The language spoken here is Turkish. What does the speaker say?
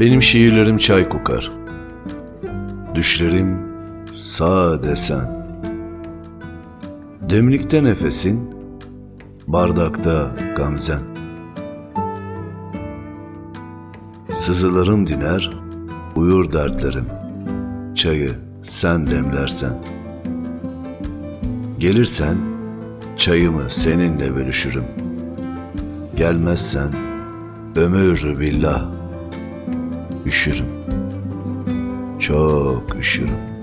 Benim şiirlerim çay kokar. Düşlerim sade sen. Demlikte nefesin, bardakta gamzen. Sızılarım diner, uyur dertlerim. Çayı sen demlersen. Gelirsen çayımı seninle bölüşürüm. Gelmezsen ömür billah üşürüm. Çok üşürüm.